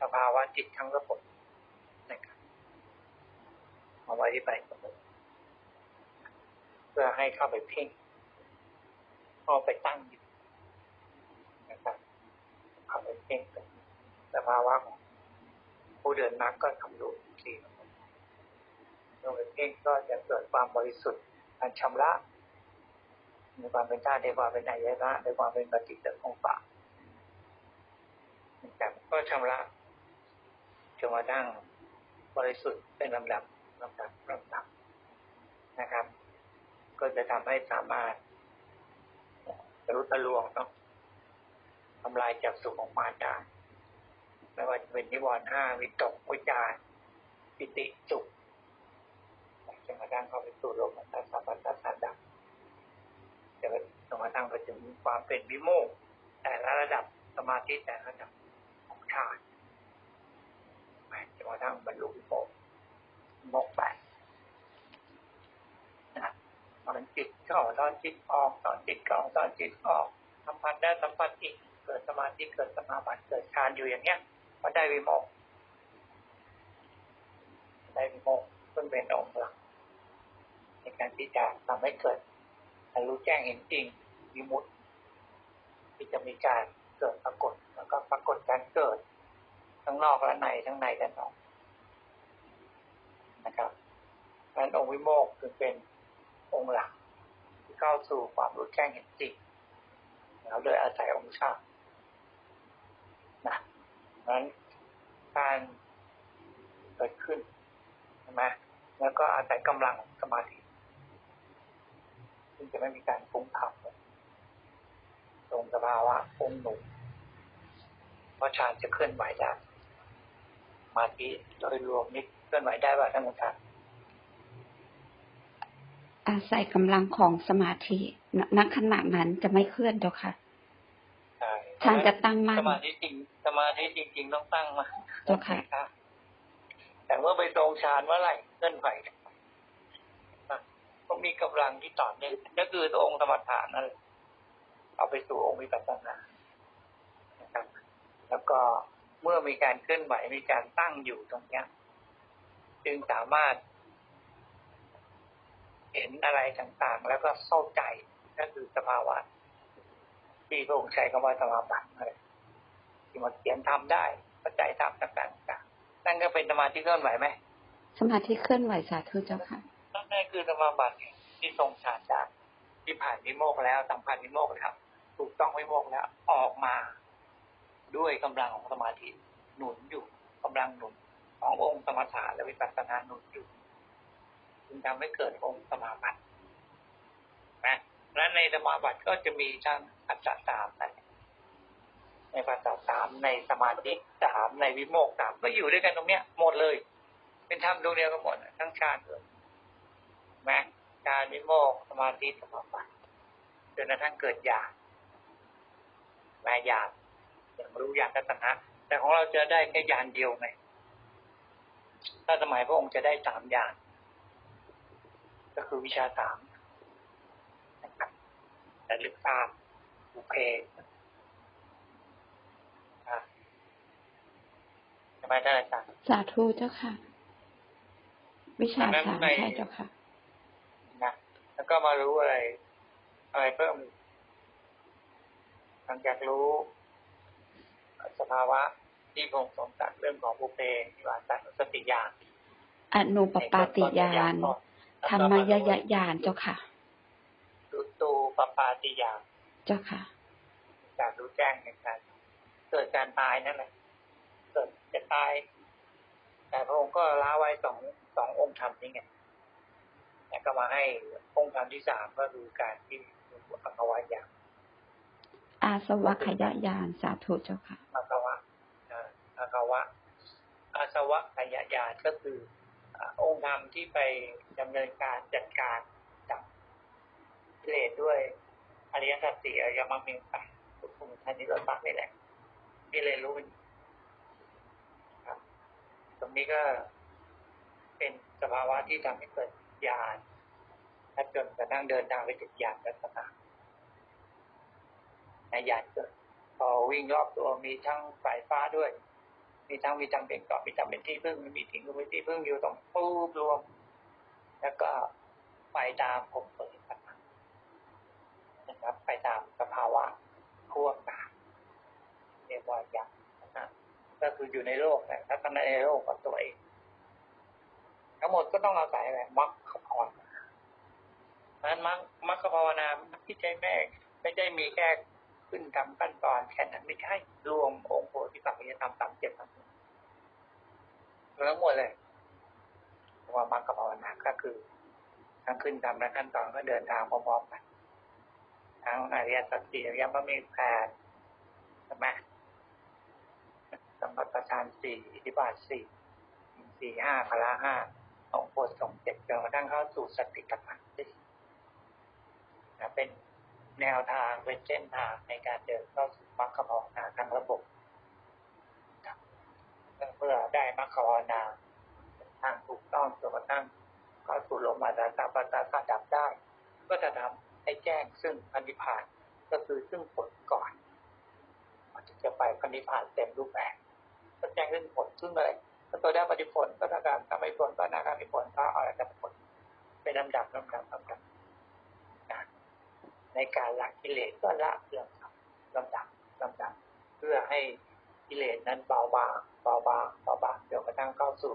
สภาวะจิตทั้งระบบนะครับเอาไว้ที่ใบสมุดเพื่อให้เข้าไปเพ่งเข้าไปตั้งอยู่นะครับเข้าไปเพ่งสภาวะของผู้เดินนักก็ทำดูอีกทีนะครับเมื่อไปเพ่งก็จะเกิดความบริสุทธิ์การชำระมีความเป็นธาตุในความเป็นอายะในความเป็นปฏิจจสมุปบาทนะครับก็ชำระ จนกระทั่งบริสุทธิ์เป็นลำดับลำดับลำดับนะครับ ก็จะทำให้สามารถทะลุทะลวงเนาะทำลายจากสุขของมาได้ไม่ว่าจะเป็นนิวรณ์ห้าวิตกวิจารปิติสุขจนกระทั่งเข้าไปสู่ลมอัตตาสัมปัสสะดับจะจนกระทั่งไปถึงความเป็นวิโมกข์แต่ละระดับสมาธิแต่ละระดับของฌานจน กระทั่งบรรลุวิโมกโมกแปดนะตอนจิตเข้าตอนจิตออกตอนจิตเข้าตอนจิตออกสัมผัสได้สัมผัสอีกเกิดสมาธิเกิดสมาบัติเกิดฌานอยู่อย่างเนี้ยก็ได้วิโมกได้วิโมกซึ่งเป็นองค์หลักในการที่จะทำให้เกิดรรู้แจ้งเห็นจริงวิมุตติที่จะมีการเกิดปรากฏแล้วก็ปรากฏการเกิด ทั้งนอกและในทั้งในและนอก นะครับการองค์วิโมกข์คือเป็นองค์หลักที่เข้าสู่ความรู้แจ้งเห็นจริงแล้วโดยอาศัยองค์ชาตินะนั้นการเกิดขึ้นใช่ไหมแล้วก็อาศัยกำลังสมาธิซึ่งจะไม่มีการฟุ้งขับตรงสภาวะองค์หนุ่มเพราะฌานจะเคลื่อนไหวได้สมาธิโดยรวมนี้ เคลื่อนไหวได้ว่าทั้งหมดครับอาศัยกำลังของสมาธิณณขณะนั้นจะไม่เคลื่อนเจ้าค่ะใช่ฌานจะตั้งมั่นสมาธิจริง สมาธิจริง ๆ ต้องตั้งมาเจ้าค่ะรับแต่เมื่อไปตรงฌานเมื่อไหร่เคลื่อนไหวนะก็มีกำลังที่ต่อเนื่องก็คือตัวองค์สมถะนั่นแหละเอาไปสู่องค์วิปัสสนานะครับ แล้วก็เมื่อมีการเคลื่อนไหวมีการตั้งอยู่ตรงเนี้ย จึงสามารถ เห็นอะไรต่างๆ แล้วก็เข้าใจก็คือสภาวะ ที่พระองค์ใช้คำว่าสมาบัติอะไรที่มาเขียนทำได้เข้าใจทำต่างๆนั่นก็เป็นสมาธิเคลื่อนไหวไหมสมาธิเคลื่อนไหวสาธุเจ้าค่ะนั่นคือสมาบัติที่ทรงฌานจากที่ผ่านวิโมกข์แล้วสัมพันธ์วิโมกข์แล้วถูกต้องวิโมกข์แล้วออกมา ด้วยกำลังของสมาธิหนุนอยู่กำลังหนุน ขององค์สมถะและวิปัสสนาหนุนอยู่จึงทำให้เกิดองค์สมาบัตินะและในสมาบัติก็จะมีทั้งอัจฉสามนะในภาษาสามในสมาธิสามในวิโมกสามก็อยู่ด้วยกันตรงเนี้ยหมดเลย เป็นธรรมดวงเดียวกันหมดทั้งฌานเลยแม้การวิโมกสมาธิสมาบัติจนกระทั่งเกิดญาณแม่ญาณอย่างรู้ญาณทัศนะแต่ของเราจะได้แค่ญาณเดียวไง ถ้าสมัยพระองค์จะได้สามญาณก็คือวิชาสามนะครับแต่ลึกทราบบุเพอะใช่ไหมท่านอาจารย์สาธุเจ้าค่ะ วิชาอันนั้นสามในใช่เจ้าค่ะนะแล้วก็มารู้อะไรอะไรเพิ่มอีกหลังจากรู้สภาวะ ที่พระองค์ทรงตรัสเรื่องของบุเพนิวาสานุสติญาณอนุปปาติยานธรรมยยญาณเจ้าค่ะดูตูปปาติญาณเจ้าค่ะการรู้แจ้งในการเกิดการตายนั่นแหละเกิดจะตาย แต่พระองค์ก็ละไว้สองสององค์ธรรมนี่ไงแต่ก็มาให้องค์ธรรมที่สามก็คือการที่อัคาวายาอาสวะขยญาณสาธุเจ้าค่ะอาสวะ อาอาสวะอาสวะขยญาณก็คืออองค์ธรรมที่ไปดำเนินการจัดการกับกิเลสด้วยอริยสัจสี่อริยมรรคมีองค์แปดทุกคนท่านนี้เราตัดไปแหละที่เรียรู้นครับตรงนี้ก็เป็นสภาวะที่ทำให้เกิดญาณและจนกระทั่งเดินทางไปถึงญาณลักษณะในญาณเกิดพอวิ่งรอบตัวมีทั้งสายฟ้าด้วย มีทั้งมีจำเป็นเกาะมีจำเป็นที่พึ่งมีทิ้งมีที่พึ่งอยู่ตรงปูบรวม แล้วก็ไปตามผมเปิดนะครับ ไปตามสภาวะทั่วกาเรียกว่ายักษ์นะก็คืออยู่ในโลกนะถ้าทำในโลกกับตัวเองทั้งหมดก็ต้องอาศัยอะไรมรรคภาวนาเพราะฉะนั้นมรรคภาวนาที่ใจแม่ไม่ได้มีแค่ ขึ้นทำขั้นตอนแค่นั้นไม่ใช่ รวมองค์โพธิสัตว์จะทำตามเจ็ดทำทั้งหมดเลยว่ามรรคภาวนาก็คือทั้งขึ้นทำและขั้นตอนก็เดินทางพร้อมๆกันทั้งอริยสัจสี่อริยมรรคมีแปดใช่ไหมสมบัติประธานสี่อิทิบาทสี่สี่ห้าพละห้าองค์โพธิสงเจ็ดจนกระทั่งเข้าสู่สติปัฏฐานสี่ แนวทางเป็นเส้นทางในการเดินเข้าสู่มรรคภาวนาทางระบบเพื่อได้มรรคภาวนาทางถูกต้องจนกระทั่งเข้าสู่ลมอาดาสาปัสสะขาดับได้ ก็จะทำให้แจ้งซึ่งพนิพานก็คือซึ่งผลก่อนมันจะไปพนิพานเต็มรูปแบบก็แจ้งซึ่งผลซึ่งอะไรก็ตัวได้ปฏิผลก็ทำการทำให้ผลก็นาการผลก็อะไรจะผลเป็นลำดับลำดับลำดับ ในการละกิเลสก็ละเรื่องลำดับลำดับ เพื่อให้กิเลสนั้นเบาบางเบาบางเบาบางจนกระทั่งเข้าสู่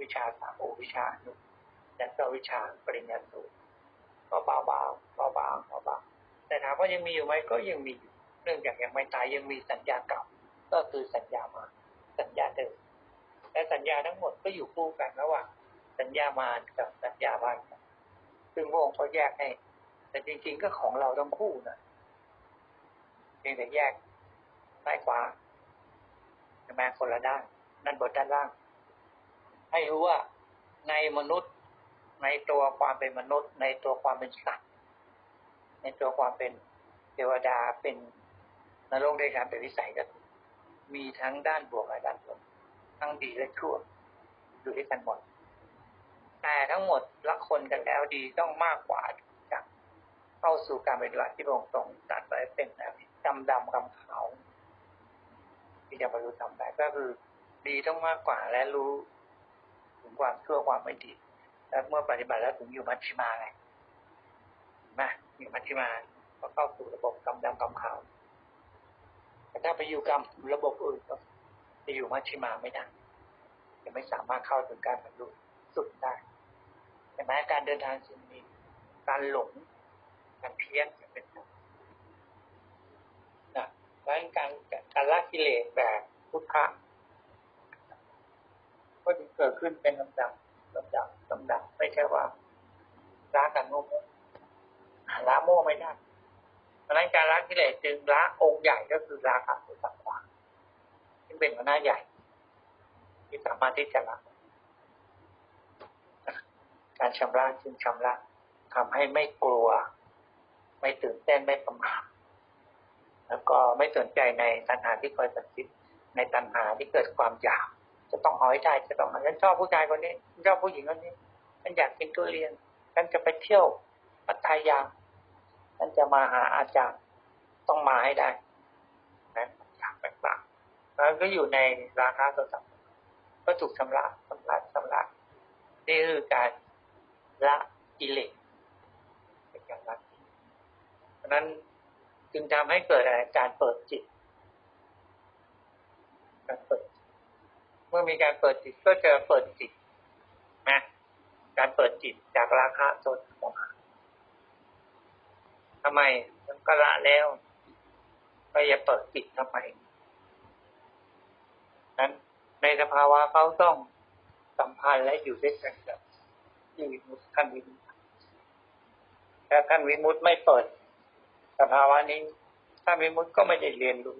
วิชาสามโอวิชาหนึ่งและก็วิชาปริญญาสูตรก็เบาบางเบาบางเบาบางแต่ถามว่ายังมีอยู่ไหมก็ยังมีอยู่เนื่องจากยังไม่ตายยังมีสัญญาเก่า ก็คือสัญญามา สัญญาเดิมและสัญญาทั้งหมดก็อยู่คู่กันระหว่างสัญญามารกับสัญญาบ้านซึ่งพระองค์ก็แยกให้ แต่จริง ๆ ก็ของเราทั้งคู่นะเพียงแต่แยกซ้ายขวาใช่ไหมคนละด้านนั่นบนด้านล่าง ให้รู้ว่าในมนุษย์ ในตัวความเป็นมนุษย์ ในตัวความเป็นสัตว์ ในตัวความเป็นเทวดาเป็นนรกได้การเป็นวิสัยก็มีทั้งด้านบวกและด้านลบทั้งดีและชั่วอยู่ด้วยกันหมดแต่ทั้งหมดละคนกันแล้วดีต้องมากกว่า เข้าสู่การปฏิบัติที่พระองค์ทรงตรัสไว้เป็นแบบดำดำกำขาวที่จะบรรลุธรรมได้ก็คือดีต้องมากกว่าและรู้ถึงความชั่วความไม่ดี แล้วเมื่อปฏิบัติแล้วถึงอยู่มัชฌิมาไงนะอยู่มัชฌิมาก็เข้าสู่ระบบกำดำกำขาวแต่ถ้าไปอยู่กรรมระบบอื่นก็จะอยู่มัชฌิมาไม่ได้จะไม่สามารถเข้าถึงการบรรลุสุดได้ใช่ไหมการเดินทางจึงมีการหลง การเพี้ยนเป็นต้นนะเพราะงั้นการการละกิเลสแบบพุทธะก็จะเกิดขึ้นเป็นลำดับลำดับลำดับไม่ใช่ว่าละกันโง่ละโม่ไม่ได้เพราะฉะนั้นการละกิเลสจึงละองค์ใหญ่ก็คือละขันธ์สังขารซึ่งเป็นหัวหน้าใหญ่ ที่สามารถที่จะละการชำระจึงชำระทำให้ไม่กลัว ไม่ตื่นเต้นไม่ประมาทแล้วก็ไม่สนใจในตัณหาที่คอยตัดสินในตัณหาที่เกิดความอยาก จะต้องเอาให้ได้จะต้องฉันชอบผู้ชายคนนี้ฉันชอบผู้หญิงคนนี้ฉันอยากกินทุเรียนฉันจะไปเที่ยวพัทยาฉันจะมาหาอาจารย์ต้องมาให้ได้นะอยากต่างๆแล้วก็อยู่ในราคาตัวสัมก็ถูกชำระชำระชำระนี่คือการละกิเลสเป็นการละ นั้นจึงทำให้เกิดอะไรการเปิดจิตการเปิดเมื่อมีการเปิดจิตก็จะเปิดจิตนะการเปิดจิตจากราคะโทสะโมหะทำไมมันก็ละแล้วก็อย่าเปิดจิตทำไมนั้นในสภาวะเขาต้องสัมพันธ์และอยู่ด้วยกันกับที่วิมุตท่านวิมุตถ้าท่านวิมุตไม่เปิด สภาวะนี้ท่านวิมุตก็ไม่ได้เรียนรู้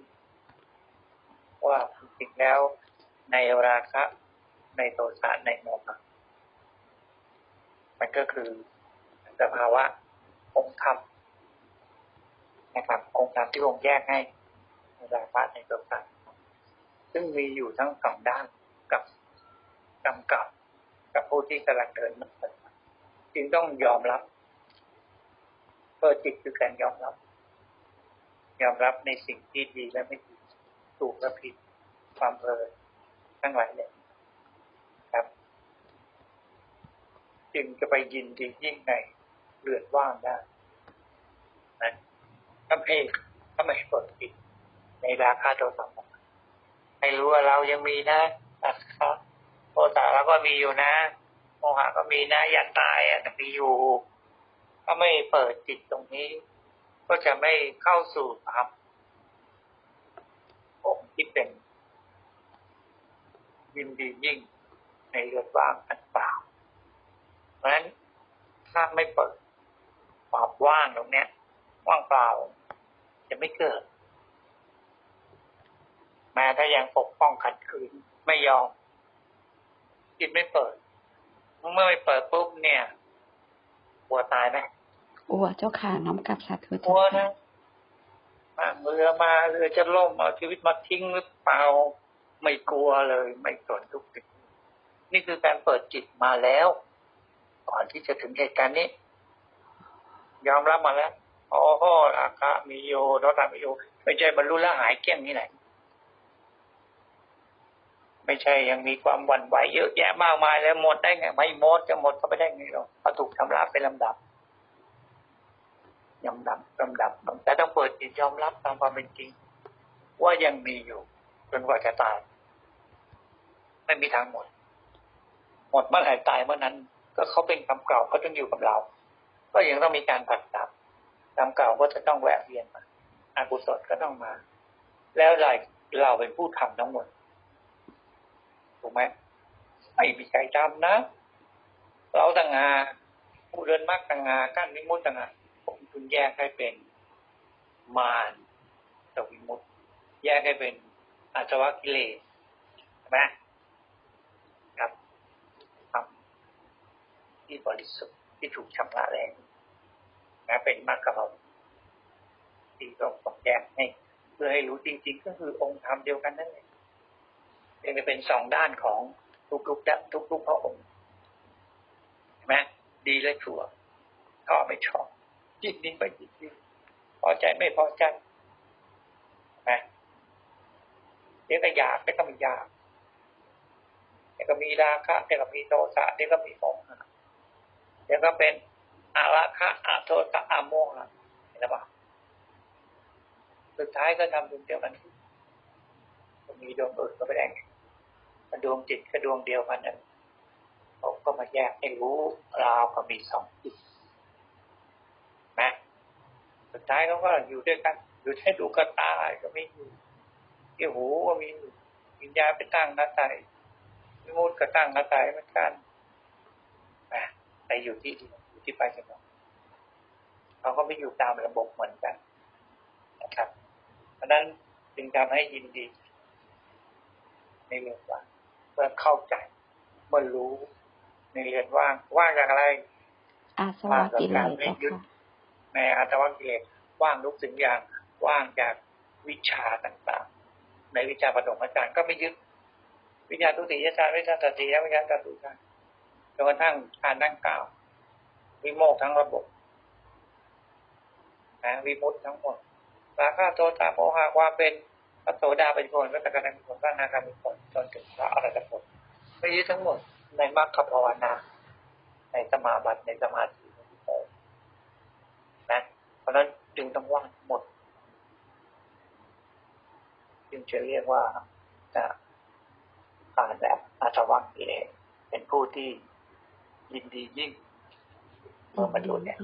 ว่าจริงแล้วในราคะในโทสะในโมหะมันก็คือสภาวะองค์ธรรมนะครับองค์ธรรมที่องค์แยกให้ในราคะในโทสะซึ่งมีอยู่ทั้งสองด้านกับกำกับกับผู้ที่กำลังเดินมันจึงต้องยอมรับเปิดจิตคือการยอมรับ ยอมรับในสิ่งที่ดีและไม่ดีถูกและผิดความเพลินทั้งหลายเลยครับ จึงจะไปยินดียิ่งในเรือนว่างได้นะถ้าไม่ถ้าไม่เปิดปิดในราคาโทรศัพท์ให้รู้ว่าเรายังมีนะนะครับโทรศัพท์เราก็มีอยู่นะโมหะก็มีนะอยากตายอะมีอยู่ถ้าไม่เปิดจิตตรงนี้ ก็จะไม่เข้าสู่ธรรมองที่เป็นยินดียิ่งในเรือนว่างอันเปล่าเพราะฉะนั้นถ้าไม่เปิดความว่างตรงนี้ว่างเปล่า จะไม่เกิด แม้ถ้ายังปกป้องขัดขืนไม่ยอมจิตไม่เปิด เมื่อไม่เปิดปุ๊บเนี่ยกลัวตายไหม วเจ้าค่ะน้อมกลับสาธุกลัวนะนั่งเรือมาเรือจะล่มเอาชีวิตมาทิ้งหรือเปล่าไม่กลัวเลย ไม่สนทุกสิ่งนี่คือการเปิดจิตมาแล้ว ก่อนที่จะถึงเหตุการณ์นี้ ยอมรับมาแล้วโอ้โหราคามีโยดอตามีโยไม่ใช่บรรลุแล้วหายเกลี้ยงนี่ไหนไม่ใช่ยังมีความหวั่นไหวเยอะแยะมากมายแล้วหมดได้ไง ไม่หมดจะหมดก็ไม่ได้ไงหรอกถูกทำลายเป็นลำดับ ยอมรับลำดับ แต่ต้องเปิดจิตยอมรับตามความเป็นจริง ว่ายังมีอยู่จนกว่าจะตายไม่มีทางหมด หมดเมื่อไหร่ตายเมื่อนั้น ก็เขาเป็นกรรมเก่าเขาต้องอยู่กับเรา ก็ยังต้องมีการผัดดับกรรมเก่าก็จะต้องแวะเวียนมาอากุศลก็ต้องมา แล้วเราเราเป็นผู้ทำทั้งหมดถูกไหมไม่มีใครทำนะ เราต่างหากผู้เดินมากต่างหากกั้นวิมุตต่างหาก คุณแยกให้เป็นมารกับวิมุตติแยกให้เป็นอาสวะกิเลสใช่ไหมครับทำที่บริสุทธิ์ที่ถูกชำระแล้วนะเป็นมรรคผลที่ต้องต้องแยกให้เพื่อให้รู้จริง ๆ ก็คือองค์ธรรมเดียวกันนั่นเองเพียงแต่เป็นสองด้านของทุกๆด้านทุกๆพระองค์เห็นไหมดีและชั่วชอบไม่ชอบ จิตนี้ไม่จิตนี้พอใจไม่พอใจนไหมเดี๋ยวก็อยากเดี๋ยวก็ไม่อยากเดี๋ยวก็มีราคะเดี๋ยวก็มีโทสะเดี๋ยวก็มีโมหะเดี๋ยวก็เป็นอาราคะอาโทสะอาโมหะเห็นไหมสุดท้ายก็ทำดวงเดียวกันมีดวงอื่นก็ไม่ได้ไงดวงจิตก็ดวงเดียวกันนั่นผมก็มาแยกให้รู้ราวก็มีสองจิต สุดท้ายเขาก็อยู่ด้วยกัน อยู่ให้ดูกระตาก็มีอยู่ที่หูก็มีอยู่วิญญาณไปตั้งหน้าใจวิมุตก็ตั้งหน้าใจเหมือนกันนะแต่อยู่ที่อยู่ที่ไปกันหมดเขาก็ไม่อยู่ตามระบบเหมือนกันนะครับ เพราะนั้นจึงทำให้ยินดี ในเรื่องว่างเมื่อเข้าใจเมื่อรู้ในเรือนว่างว่างจากอะไรอาสวะกิเลสจาค่ะ ในอัตวกิเลสว่างทุกสิ่งอย่างว่างจากวิชาต่างๆ ในวิชาปฐมอาจารย์ก็ไม่ยึดวิชาณทุติยฌานวิชาตติยวิชาณตตุฌานจนกระทั่งฌานดังกล่าว วิโมกข์ทั้งระบบนะวิมุตติทั้งหมดราคะโทสะโมหะความเป็นพระโสดาเป็นผลพระตะกันเป็นผลพระนาคาเป็นผลจนถึงพระอรหันต์ผลไม่ยึดทั้งหมดในมรรคภาวนา ในสมาบัติในสมาธิในวิโมกข์นะ เพ ราะฉะนั้นจึงต้องว่างหมด จึงจะเรียกว่าจะผ่านแบบอาชวัคกิเลสเป็นผู้ที่ยินดียิ่งเมื่อบรรลุเนี่ย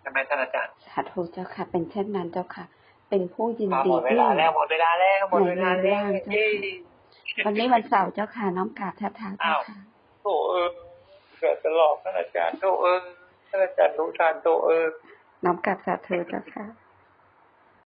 ใช่ไมท่านอาจารย์สาธุเจ้าค่ะ เป็นเช่นนั้นเจ้าค่ะ เป็นผู้ยินอ่าดีหมดเวลาแล้วหมดเวลาแล้วหมดเวลาแล้ววันนี้วันเสาร์เจ้าค่ะ น้อมกราบแทบเท้าเจ้าค่ะโออ เกิดตลอดท่านอาจารย์โตเออท่านอาจารย์รู้ทานโตเออน้อมกลับสาธุเจ้าค่ะ